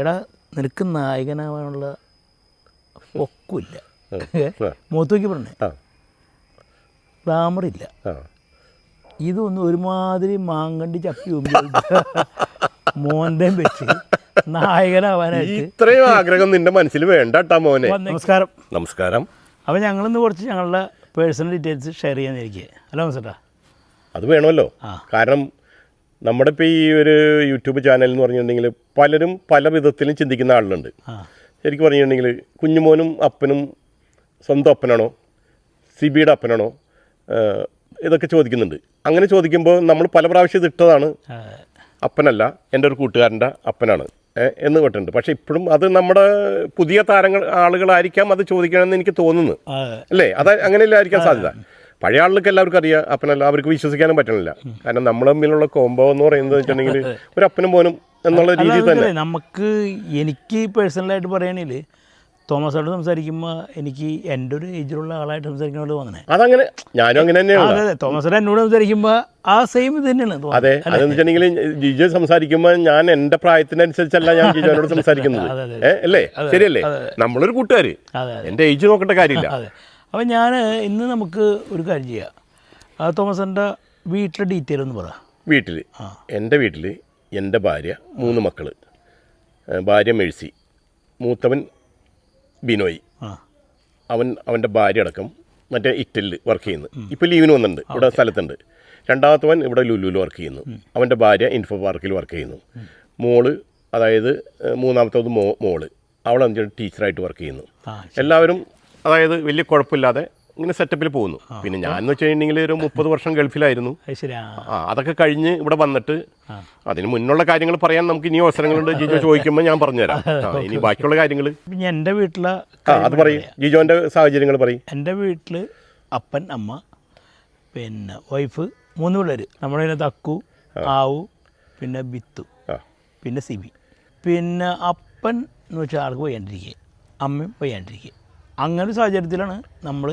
എടാ നിനക്ക് നായകനാവാനുള്ള ഒക്കില്ല നോക്കി പറഞ്ഞേ. ഗ്ലാമറില്ല. ഇതൊന്നും ഒരുമാതിരി മാങ്കണ്ടി ചപ്പി മോന്റെയും വെച്ച് നായകനാവാനായിട്ട് ഇത്രയും ആഗ്രഹം നിന്റെ മനസ്സിൽ വേണ്ട മോനെ. നമസ്കാരം. നമസ്കാരം. അപ്പോൾ ഞങ്ങളിന്ന് കുറച്ച് ഞങ്ങളുടെ പേഴ്സണൽ ഡീറ്റെയിൽസ് ഷെയർ ചെയ്യാനിരിക്കുക ഹലോ ചേട്ടാ അത് വേണമല്ലോ. കാരണം നമ്മുടെ ഇപ്പോൾ ഈ ഒരു യൂട്യൂബ് ചാനൽ എന്ന് പറഞ്ഞിട്ടുണ്ടെങ്കിൽ പലരും പല വിധത്തിലും ചിന്തിക്കുന്ന ആളുണ്ട് ശരിക്കും പറഞ്ഞിട്ടുണ്ടെങ്കിൽ കുഞ്ഞുമോനും അപ്പനും സ്വന്തം അപ്പനാണോ? സിബിയുടെ അപ്പനാണോ? ഇതൊക്കെ ചോദിക്കുന്നുണ്ട്. അങ്ങനെ ചോദിക്കുമ്പോൾ നമ്മൾ പല പ്രാവശ്യം ഇത് ഇട്ടതാണ്. അപ്പനല്ല എന്റെ ഒരു കൂട്ടുകാരന്റെ അപ്പനാണ്. എന്ന് കേട്ടിട്ടുണ്ട്. പക്ഷേ ഇപ്പോഴും അത് നമ്മുടെ പുതിയ താരങ്ങൾ ആളുകളായിരിക്കാം അത് ചോദിക്കണമെന്ന് എനിക്ക് തോന്നുന്നു. അല്ലേ? അത് അങ്ങനെയല്ലായിരിക്കാൻ സാധ്യത? പഴയ ആളുകൾക്ക് എല്ലാവർക്കും അറിയാം. അപ്പനല്ല അവർക്ക് വിശ്വസിക്കാനും പറ്റണില്ല. കാരണം നമ്മൾ തമ്മിലുള്ള കോംബോ എന്ന് പറയുന്നത് വെച്ചിട്ടുണ്ടെങ്കിൽ ഒരു അപ്പനും മോനും എന്നുള്ള രീതിയിൽ തന്നെ. നമുക്ക് എനിക്ക് പേഴ്സണലായിട്ട് പറയുകയാണെങ്കിൽ തോമസ് ആയിട്ട് സംസാരിക്കുമ്പോൾ എനിക്ക് എന്റെ ഒരു ഏജിലുള്ള ആളായിട്ട് സംസാരിക്കുന്നത് തോന്നണേ. അതങ്ങനെ ഞാനും അങ്ങനെ തന്നെയാണ് അതെ തോമസ് എന്നോട് സംസാരിക്കുമ്പോൾ ആ സെയിം ഇത് തന്നെയാണ്. അതെ അതെന്ന് വെച്ചിട്ടുണ്ടെങ്കിൽ ജിജോ സംസാരിക്കുമ്പോൾ ഞാൻ എന്റെ പ്രായത്തിനനുസരിച്ചല്ല ഞാൻ ജിജോനോട് സംസാരിക്കുന്നത്. അല്ലേ? ശരിയല്ലേ? നമ്മളൊരു അതെ എന്റെ ഏജ് നോക്കേണ്ട കാര്യമില്ല. അപ്പോൾ ഞാൻ ഇന്ന് നമുക്ക് ഒരു കാര്യം ചെയ്യാം. ആ തോമസിന്റെ വീട്ടിലെ ഡീറ്റെയിൽ ഒന്ന് പറ. വീട്ടിൽ എന്റെ വീട്ടിൽ എന്റെ ഭാര്യ മൂന്ന് മക്കൾ ഭാര്യ മേഴ്സി മൂത്തവൻ ബിനോയ്. അവൻ അവന്റെ ഭാര്യ അടക്കം മറ്റേ ഇറ്റലിൽ വർക്ക് ചെയ്യുന്നു. ഇപ്പോൾ ലീവിന് വന്നിട്ടുണ്ട് ഇവിടെ സ്ഥലത്തുണ്ട്. രണ്ടാമത്തവൻ ഇവിടെ ലുലുവിൽ വർക്ക് ചെയ്യുന്നു. അവന്റെ ഭാര്യ ഇൻഫോ പാർക്കിൽ വർക്ക് ചെയ്യുന്നു. മോൾ അതായത് മൂന്നാമത്തത് മോ മോൾ. അവൾ അഞ്ച് ടീച്ചറായിട്ട് വർക്ക് ചെയ്യുന്നു. എല്ലാവരും അതായത് വലിയ കുഴപ്പമില്ലാതെ ഇങ്ങനെ സെറ്റപ്പിൽ പോകുന്നു. പിന്നെ ഞാൻ എന്ന് വെച്ച് കഴിഞ്ഞിട്ടുണ്ടെങ്കിൽ ഒരു മുപ്പത് വർഷം ഗൾഫിലായിരുന്നു. ആ അതൊക്കെ കഴിഞ്ഞ് ഇവിടെ വന്നിട്ട് അതിന് മുന്നുള്ള കാര്യങ്ങൾ പറയാൻ നമുക്ക് ഇനി അവസരങ്ങളുണ്ട്. ജിജോ ചോദിക്കുമ്പോൾ ഞാൻ പറഞ്ഞുതരാം. ഇനി ബാക്കിയുള്ള കാര്യങ്ങൾ എന്റെ എന്റെ വീട്ടിലെ അത് പറയും. ജിജോന്റെ സാഹചര്യങ്ങൾ പറയും. എന്റെ വീട്ടിൽ അപ്പൻ അമ്മ പിന്നെ വൈഫ് മൂന്ന് പിള്ളേർ നമ്മുടെ ഇതിനകത്ത് അക്കു ആവു പിന്നെ ബിത്തു പിന്നെ സിബി. പിന്നെ അപ്പൻ എന്ന് വെച്ചാൽ ആൾക്ക് വയ്യാണ്ടിരിക്കുക. അമ്മയും വയ്യാണ്ടിരിക്കുക. അങ്ങനെ ഒരു സാഹചര്യത്തിലാണ് നമ്മൾ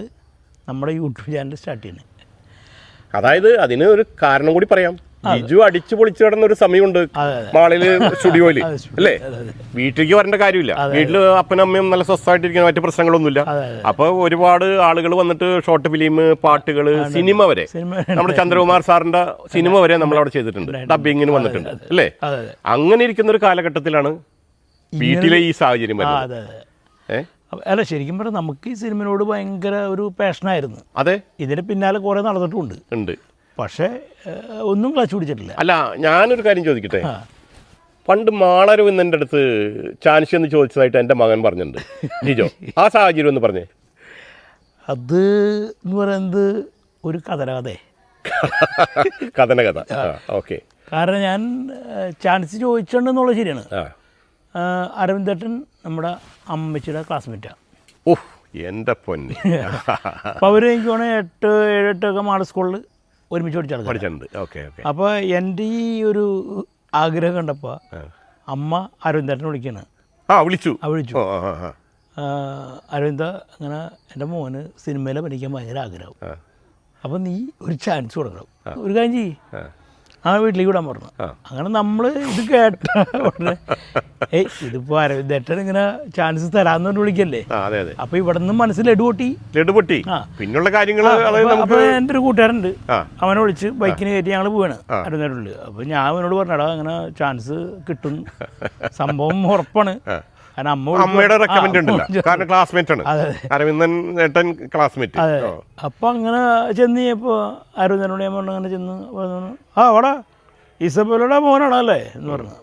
നമ്മുടെ യൂട്യൂബ് ചാനൽ സ്റ്റാർട്ട് ചെയ്യുന്നത് അതായത് അതിന് ഒരു കാരണം കൂടി പറയാം. ബിജു അടിച്ചു പൊളിച്ചു കിടന്ന ഒരു സമയമുണ്ട്. മാളിൽ സ്റ്റുഡിയോയിൽ. അല്ലേ. വീട്ടിലേക്ക് വരേണ്ട കാര്യമില്ല. വീട്ടിൽ അപ്പനും അമ്മയും നല്ല സ്വസ്ഥമായിട്ടിരിക്കുന്ന. മറ്റു പ്രശ്നങ്ങളൊന്നുമില്ല. അപ്പൊ ഒരുപാട് ആളുകൾ വന്നിട്ട് ഷോർട്ട് ഫിലിം പാട്ടുകൾ സിനിമ വരെ. നമ്മുടെ ചന്ദ്രകുമാർ സാറിന്റെ സിനിമ വരെ നമ്മൾ അവിടെ ചെയ്തിട്ടുണ്ട് ഡബിങ്ങിന് വന്നിട്ടുണ്ട്. അല്ലേ? അങ്ങനെ ഇരിക്കുന്ന ഒരു കാലഘട്ടത്തിലാണ് വീട്ടിലെ ഈ സാഹചര്യം വരുന്നത്. അല്ല ശരിക്കും പറഞ്ഞാൽ നമുക്ക് ഈ സിനിമയോട് ഭയങ്കര ഒരു പാഷനായിരുന്നു അതെ. ഇതിന് പിന്നാലെ കുറേ നടന്നിട്ടുണ്ട്. ഉണ്ട്. പക്ഷേ ഒന്നും ക്ലച്ച് പിടിച്ചിട്ടില്ല. അല്ല ഞാനൊരു കാര്യം ചോദിക്കട്ടെ? പണ്ട് എന്റെ അടുത്ത് ചാൻസ് എന്ന് ചോദിച്ചതായിട്ട് എന്റെ മകൻ പറഞ്ഞിട്ടുണ്ട്. ജിജോ ആ സാഹചര്യം ഒന്ന് പറഞ്ഞേ. അത് എന്ന് പറയുന്നത് ഒരു കഥനകഥ. കഥനകഥ. ഓക്കെ. കാരണം ഞാൻ ചാൻസ് ചോദിച്ചിട്ടുണ്ടെന്നുള്ളത് ശരിയാണ്. അരവിന്ദേട്ടൻ നമ്മുടെ അമ്മച്ചിയുടെ ക്ലാസ്മേറ്റാണ് ഓഹ് എന്റെ പൊന്ന്. അപ്പോൾ അവർ എനിക്ക് വേണേൽ എട്ട് ഏഴെട്ടൊക്കെ മാഡ സ്കൂളിൽ ഒരുമിച്ച് പഠിച്ചാണ് പഠിച്ചിട്ടുണ്ട്. Okay okay. അപ്പോൾ എന്റെ ഈ ഒരു ആഗ്രഹം കണ്ടപ്പോൾ അമ്മ അരവിന്ദേട്ടനെ വിളിക്കുകയാണ് ആ വിളിച്ചു. ആ വിളിച്ചു. അരവിന്ദ അങ്ങനെ എന്റെ മോന് സിനിമയിൽ പഠിക്കാൻ ഭയങ്കര ആഗ്രഹം. അപ്പം നീ ഒരു ചാൻസ് കൊടുക്കണം. ഒരു കാര്യം ചെയ്യ്. ആ. വീട്ടിലേക്ക് വിടാൻ പറഞ്ഞു. അങ്ങനെ നമ്മൾ ഇത് കേട്ട ഉടനെ ഏയ് ഇതിപ്പോൾ അരവിന്ദേട്ടൻ ഇങ്ങനെ ചാൻസ് തരാന്ന് പറഞ്ഞ് വിളിക്കല്ലേ? അപ്പൊ ഇവിടെ നിന്ന് മനസ്സിൽ എടുപൊട്ടി എടുപൊട്ടി പിന്നുള്ള കാര്യങ്ങൾ അപ്പോൾ എന്റെ ഒരു കൂട്ടുകാരുണ്ട് അവനെ വിളിച്ച് ബൈക്കിന് കയറ്റി ഞങ്ങൾ പോവാണ് അരവിന്ദേട്ടുള്ളിൽ അപ്പൊ ഞാൻ അവനോട് പറഞ്ഞടാ അങ്ങനെ ചാൻസ് കിട്ടും. സംഭവം ഉറപ്പാണ്. കാരണം അമ്മ. അമ്മയുടെ റെക്കമെൻഡ് ഉണ്ടല്ലോ. കാരണം ക്ലാസ്മേറ്റ് ആണ്. അരവിന്ദൻ ഏട്ടൻ ക്ലാസ്മേറ്റ് അതെ. അങ്ങനെ ചെന്ന് അരവിന്ദനോട് ഞാൻ പറഞ്ഞു അങ്ങനെ ചെന്ന് പറഞ്ഞു. ആ വാടാ. ഇസബലയുടെ മോനാണോ അല്ലേ? എന്ന് പറഞ്ഞു.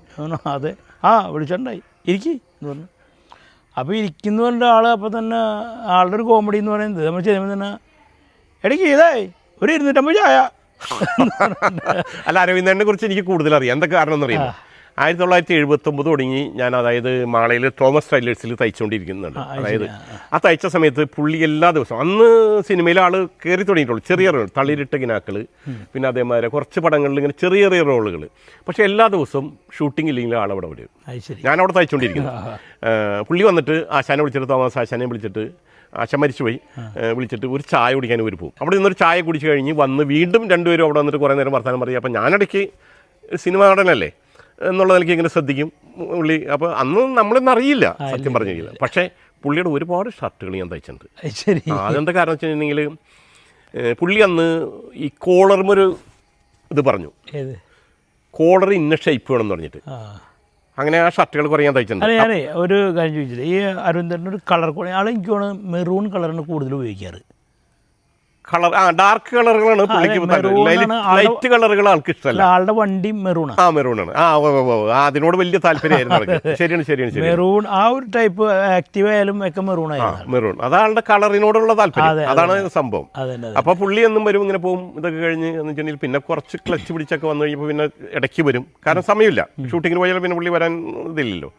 അതെ. ആ വിളിച്ചിട്ടുണ്ടായി ഇരിക്കി. എന്ന് പറഞ്ഞു. അപ്പോൾ ഇരിക്കുന്ന പറഞ്ഞ ആൾ അപ്പോൾ തന്നെ ആളുടെ ഒരു കോമഡി എന്ന് പറയുന്നത് നമ്മൾ ചെയ്യുമ്പോൾ തന്നെ ഇടയ്ക്ക് ഇതായി ഒരു ഇരുന്നൂറ്റമ്പത് ചായ. അല്ല അരവിന്ദനെ കുറിച്ച് എനിക്ക് കൂടുതൽ അറിയാം. എന്താ കാരണം എന്നറിയാം ആയിരത്തി തൊള്ളായിരത്തി എഴുപത്തി ഒമ്പത് തുടങ്ങി ഞാൻ അതായത് മാളയിൽ തോമസ് ടൈലേഴ്സിൽ തയ്ച്ചുകൊണ്ടിരിക്കുന്നുണ്ട്. അതായത് ആ. തയ്ച്ച സമയത്ത് പുള്ളി എല്ലാ ദിവസവും അന്ന് സിനിമയിൽ ആൾ കയറി തുടങ്ങിയിട്ടുള്ളൂ ചെറിയ റോൾ തളിരിട്ട ഗിനാക്കൾ പിന്നെ അതേമാതിരി കുറച്ച് പടങ്ങളിൽ ഇങ്ങനെ ചെറിയ ചെറിയ റോളുകൾ പക്ഷേ എല്ലാ ദിവസവും ഷൂട്ടിംഗ് ഇല്ലെങ്കിൽ ആൾ അവിടെ വരും. ഞാനവിടെ ഞാൻ അവിടെ തയ്ച്ചുകൊണ്ടിരിക്കുന്നു. പുള്ളി വന്നിട്ട് ആശാനെ വിളിച്ചിട്ട് തോമസ് ആശാനെ വിളിച്ചിട്ട് ആശ മരിച്ചുപോയി. വിളിച്ചിട്ട് ഒരു ചായ കുടിക്കാൻ ഒരു പോകും. അവിടെ നിന്നൊരു ചായ കുടിച്ച് കഴിഞ്ഞ് വന്ന് വീണ്ടും രണ്ടുപേരും അവിടെ വന്നിട്ട് കുറേ നേരം വർത്തമാനം പറയും. അപ്പം ഞാനിടയ്ക്ക് സിനിമ നടനല്ലേ? എന്നുള്ള നിലയ്ക്ക് ഇങ്ങനെ ശ്രദ്ധിക്കും. പുള്ളി അപ്പോൾ അന്ന് നമ്മളൊന്നും അറിയില്ല സത്യം പറഞ്ഞു കഴിഞ്ഞാൽ പക്ഷേ പുള്ളിയുടെ ഒരുപാട് ഷർട്ടുകൾ ഞാൻ തയ്ച്ചിട്ടുണ്ട്. അതെന്താ കാരണം വെച്ച് കഴിഞ്ഞിട്ടുണ്ടെങ്കിൽ പുള്ളി അന്ന് ഈ കോളർമൊരു ഇത് പറഞ്ഞു. കോളർ ഇന്ന ഷേപ്പ് വേണം എന്ന് പറഞ്ഞിട്ട്. അങ്ങനെ ആ ഷർട്ടുകൾ കുറേ ഞാൻ തയ്ച്ചിട്ടുണ്ട്. ഒരു കാര്യം ചോദിച്ചില്ല? ഈ അരവിന്ദന്റെ ഒരു കളർ ആൾ എനിക്ക് തോന്നുന്നു മെറൂൺ കളറിന് കൂടുതൽ ഉപയോഗിക്കാറ്. കളർ ആ ഡാർക്ക് കളറുകളാണ് പുള്ളിക്ക് ആണ്. ലൈറ്റ് കളറുകൾ ആൾക്ക് ഇഷ്ടമല്ല. ആളുടെ വണ്ടി മെറൂൺ ആ മെറൂണാണ് ആ ഓ, ഓ, ഓ, ആ അതിനോട് വലിയ താല്പര്യമായിരുന്നു ശരിയാണ് ശരിയാണ് മെറൂൺ ആ ഒരു ടൈപ്പ് ആക്റ്റീവ് ആയാലും ഒക്കെ മെറൂൺ ആയിരുന്നു മെറൂൺ അതാളുടെ കളറിനോടുള്ള താല്പര്യം. അതാണ് സംഭവം. അപ്പൊ പുള്ളി എന്നും വരും ഇങ്ങനെ പോകും ഇതൊക്കെ കഴിഞ്ഞ് എന്ന് വെച്ചിട്ടുണ്ടെങ്കിൽ പിന്നെ കുറച്ച് ക്ലച്ച് പിടിച്ചൊക്കെ വന്നു കഴിഞ്ഞപ്പോൾ പിന്നെ ഇടയ്ക്ക് വരും. കാരണം സമയമില്ല. ഷൂട്ടിങ്ങിന് പോയാൽ പിന്നെ പുള്ളി വരാൻ ഇതില്ലല്ലോ.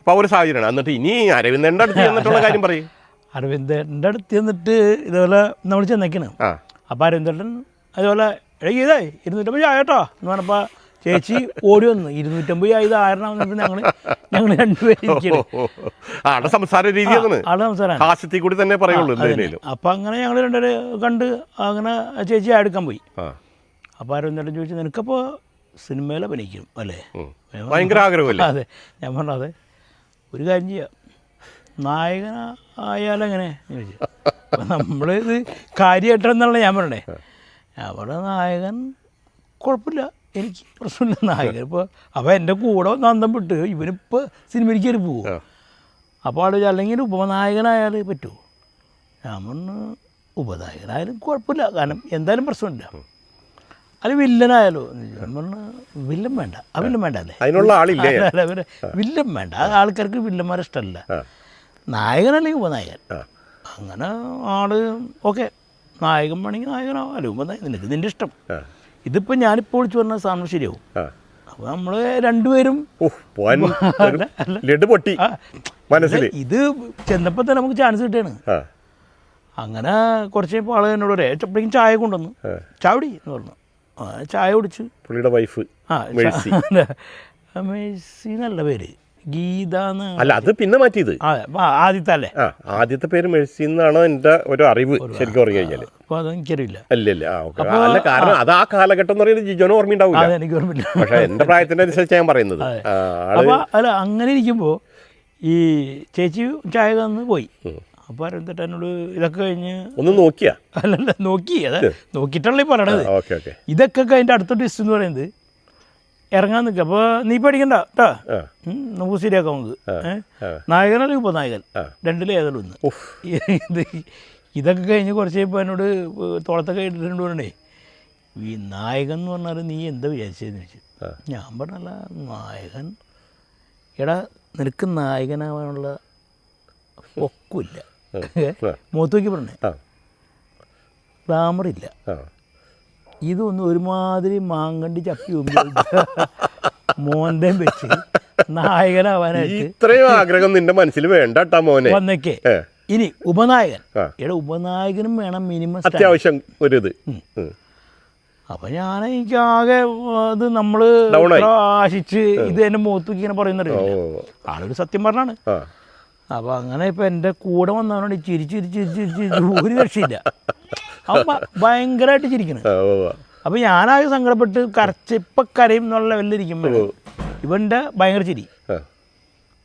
അപ്പോൾ ആ ഒരു സാഹചര്യമാണ്. എന്നിട്ട് ഇനി അരവിന്ദന്റെ അടുത്ത് എന്നിട്ടുള്ള കാര്യം പറയും. അരവിന്ദന്റെ അടുത്ത് ചെന്നിട്ട് ഇതുപോലെ നമ്മൾ ചെന്നേക്കണ്. ആ. അപ്പോൾ അരവിന്ദൻ അതുപോലെ ഇതേ ഇരുന്നൂറ്റമ്പത് ആയട്ടോ എന്ന് പറഞ്ഞപ്പോൾ ചേച്ചി ഓടി വന്നു. ഇരുന്നൂറ്റമ്പത് ആയത് ആയിരണമെന്നിട്ട് ആയിരം ഞങ്ങൾ ഞങ്ങൾ രണ്ടുപേരും സംസാര രീതിയാണ് അതാണ് ആൾ സംസാരം കൂടി തന്നെ പറയുള്ളൂ എന്തായാലും. അപ്പം അങ്ങനെ ഞങ്ങൾ രണ്ടുപേരെ കണ്ട് അങ്ങനെ ചേച്ചി എടുക്കാൻ പോയി. ആ. അപ്പോൾ അരവിന്ദൻ ചോദിച്ചു നിനക്കപ്പോൾ സിനിമയിൽ അഭിനയിക്കും അല്ലേ. ഭയങ്കര ആഗ്രഹമല്ലേ? അതെ. ഞാൻ പറഞ്ഞു അതെ. ഒരു കാര്യം ചെയ്യാം. നായകന ആയാലങ്ങനെ ചോദിച്ചു അപ്പം നമ്മളിത് കാര്യമായിട്ടെന്നുള്ള ഞാൻ പറഞ്ഞേ അവിടെ നായകൻ കുഴപ്പമില്ല. എനിക്ക് പ്രശ്നമില്ല. നായകൻ ഇപ്പോൾ അപ്പോൾ എന്റെ കൂടെ ഒന്ന് അന്തം വിട്ട് ഇവനിപ്പോൾ സിനിമയിലേക്ക് കയറി പോകും. അപ്പോൾ ആൾ അല്ലെങ്കിൽ ഉപനായകനായാൽ പറ്റുമോ ഞാൻ പറഞ്ഞു ഉപനായകനായാലും കുഴപ്പമില്ല. കാരണം എന്തായാലും പ്രശ്നമില്ല. അല്ല വില്ലനായാലോ? വില്ലൻ വേണ്ട. ആ വില്ലൻ വേണ്ട അല്ലേ വില്ലൻ വേണ്ട. ആൾക്കാർക്ക് വില്ലന്മാരെ ഇഷ്ടമല്ല. നായകനല്ലെങ്കിൽ ഉപനായകൻ. അങ്ങനെ ആൾ ഓക്കെ. നായകൻ വേണമെങ്കിൽ നായകനാവും. അല്ല ഉപനായകൻ. നിനക്ക് നിന്റെ ഇഷ്ടം. ഇതിപ്പോൾ ഞാനിപ്പോൾ വിളിച്ചു പറഞ്ഞ സാധനം ശരിയാവും. അപ്പൊ അപ്പോൾ നമ്മൾ രണ്ടുപേരും ഒരു പൊട്ടി. മനസ്സിൽ ഇത് ചെന്നപ്പോൾ തന്നെ നമുക്ക് ചാൻസ് കിട്ടിയാണ്. അങ്ങനെ കുറച്ച് കഴിഞ്ഞപ്പോൾ ആൾ എന്നോട് പറയാം എപ്പോഴേക്കും ചായ കൊണ്ടുവന്നു. ചാവടി എന്ന് പറഞ്ഞു. ചായ കുടിച്ചു. പുള്ളിയുടെ വൈഫ് ആ. മേഴ്സി. നല്ല പേര്. ഗീത അല്ല അത് പിന്നെ മാറ്റിയത്. ആദ്യത്തെ അല്ലേ ആ ആദ്യത്തെ പേര് മെഴ്സി എന്നാണ് എന്റെ ഒരു അറിവ് ശരിക്കും പറഞ്ഞു കഴിഞ്ഞാൽ അപ്പോൾ അതെനിക്കറിയില്ല അല്ല അല്ല ആ ഓക്കെ. അല്ല കാരണം അത് ആ കാലഘട്ടം എന്ന് പറയുന്നത് ജിജോന് ഓർമ്മയുണ്ടാവില്ല. അതെനിക്ക് ഓർമ്മയില്ല. പക്ഷെ എന്റെ പ്രായത്തിനനുസരിച്ച് ഞാൻ പറയുന്നത്. അപ്പോൾ അല്ല അങ്ങനെ ഇരിക്കുമ്പോൾ ഈ ചേച്ചി ചായ തന്ന് പോയി. അപ്പോൾ എന്നിട്ട് എന്നോട് ഇതൊക്കെ കഴിഞ്ഞ് ഒന്ന് നോക്കിയാ? അല്ല നോക്കി അതെ നോക്കിയിട്ടല്ലേ പറയണത്. ഇതൊക്കെ അതിന്റെ അടുത്ത ടെസ്റ്റ് എന്ന് പറയുന്നത് ഇറങ്ങാൻ നിൽക്കുക അപ്പോൾ നീ പേടിക്കണ്ട കേട്ടോ നമുക്ക് ശരിയാക്കാം നമുക്ക്. നായകനല്ല ഉപനായകൻ? ആ. രണ്ടിലും ഏതെങ്കിലും ഒന്ന്. ഇത് ഇതൊക്കെ കഴിഞ്ഞ് കുറച്ച് കഴിയുമ്പോൾ എന്നോട് തോളത്തൊക്കെ ഇട്ടിട്ടുണ്ട് പറഞ്ഞേ ഈ നായകൻ എന്ന് പറഞ്ഞാൽ നീ എന്താ വിചാരിച്ചതെന്ന് ചോദിച്ചു. ആ. ഞാൻ പറഞ്ഞല്ല നായകൻ. എടാ നിനക്ക് നായകനാവാനുള്ള ഒക്കില്ല മൂത്തോക്കി പറഞ്ഞേ. ഗ്ലാമറില്ല. ഇതൊന്നും ഒരുമാതിരി മാങ്കണ്ടി ചപ്പി മോന്തയും വെച്ച് നായകനാവാനായിട്ട് ഇത്രയും ആഗ്രഹം നിന്റെ മനസ്സിൽ വേണ്ട മോനെ. വന്നേക്കേ. ഇനി ഉപനായകൻ. ഇവിടെ ഉപനായകനും വേണം മിനിമം അത്യാവശ്യം ഒരു ഇത്. ഉം. ഞാൻ എനിക്ക് ആകെ അത് നമ്മൾ ആശിച്ച് ഇത് എന്റെ മുഖത്ത് ഇങ്ങനെ പറയുന്നുണ്ട് ആളൊരു സത്യം പറഞ്ഞാണ്. അപ്പൊ അങ്ങനെ ഇപ്പൊ എന്റെ കൂടെ വന്നവനോട് ചിരി ചിരി ചിരി ചിരി ചിരി ഒരു രക്ഷയില്ല. അവൻ ഭയങ്കരമായിട്ട് ചിരിക്കണം. അപ്പൊ. അപ്പോൾ ഞാനാകെ സങ്കടപ്പെട്ട് കരച്ച് ഇപ്പം കരയും എന്നുള്ള ലെവലിലിരിക്കുമ്പോൾ ഇവന്റെ ഭയങ്കര ചിരി. ആ.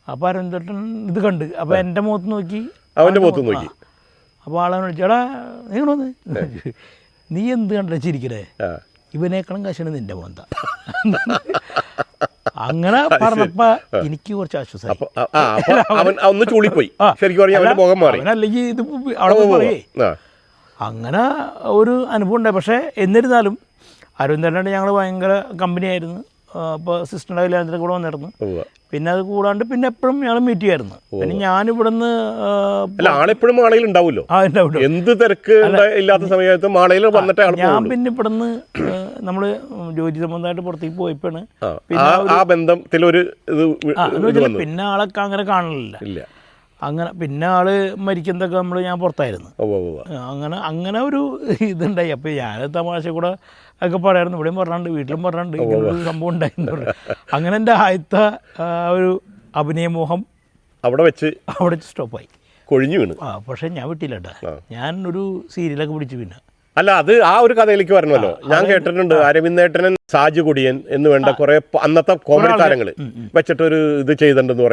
അപ്പോൾ അരന്തട്ടൻ ഇത് കണ്ട്. അപ്പോൾ എന്റെ മുഖത്ത് നോക്കി. അവന്റെ മുഖത്ത് നോക്കി. അപ്പോൾ ആളെ വിളിച്ചടാ നീണോന്ന് നീ എന്ത് കണ്ടേ ചിരിക്കണേ? ഇവനേക്കാളും കശണ് നിന്റെ മോന്ത അങ്ങനെ പറഞ്ഞപ്പോ എനിക്ക് കുറച്ച് ആശ്വാസമായി. അല്ലെങ്കിൽ ഇത് അവിടെ പോയേ പറയേ. അങ്ങനെ ഒരു അനുഭവം ഉണ്ടായി പക്ഷേ എന്നിരുന്നാലും അരവിന്ദനായിട്ട് ഞങ്ങൾ ഭയങ്കര കമ്പനിയായിരുന്നു. അപ്പോൾ സിസ്റ്റർ കല്യാണത്തിന്റെ കൂടെ വന്നിരുന്നു. പിന്നെ അത് കൂടാണ്ട് പിന്നെ എപ്പോഴും ഞങ്ങൾ മീറ്റ് ചെയ്യായിരുന്നു. പിന്നെ ഞാൻ ഇവിടുന്ന് അല്ല ആളെപ്പോഴും മാളയിൽ ഉണ്ടാവുമല്ലോ. ആ എന്ത് തിരക്ക് ഇല്ലാത്ത സമയത്ത് മാളയിൽ വന്നിട്ട് ഞാൻ പിന്നെ ഇവിടുന്ന് നമ്മൾ ജോലി സംബന്ധമായിട്ട് പുറത്തേക്ക് പോയപ്പോഴാണ് ആ, ആ ഒരു പിന്നെ ആളൊക്കെ അങ്ങനെ കാണലില്ല. അങ്ങനെ പിന്നെ ആൾ മരിക്കുന്നതൊക്കെ നമ്മൾ ഞാൻ പുറത്തായിരുന്നു. അങ്ങനെ അങ്ങനെ ഒരു ഇതുണ്ടായി. അപ്പോൾ ഞാൻ തമാശ കൂടെ ഒക്കെ പറയായിരുന്നു ഇവിടെയും പറഞ്ഞിട്ടുണ്ട് വീട്ടിലും പറഞ്ഞിട്ടുണ്ട്. ഇങ്ങനെ ഒരു സംഭവം ഉണ്ടായിരുന്നു. അങ്ങനെ എന്റെ ആദ്യത്തെ ഒരു അഭിനയമോഹം അവിടെ വെച്ച് അവിടെ സ്റ്റോപ്പായി. കൊഴിഞ്ഞു വീണു. ആ പക്ഷേ ഞാൻ വിട്ടില്ല കേട്ടോ. ഞാൻ ഒരു സീരിയലൊക്കെ പിടിച്ചു പിന്നെ. അല്ല അത് ആ ഒരു കഥയിലേക്ക് വരണമല്ലോ. ഞാൻ കേട്ടിട്ടുണ്ട് അരവിന്ദേട്ടനൻ സാജു കുടിയൻ എന്ന് വേണ്ട കുറെ അന്നത്തെ കോമഡി താരങ്ങൾ വെച്ചിട്ടൊരു ഇത് ചെയ്തിട്ടുണ്ടെന്ന് പറയും.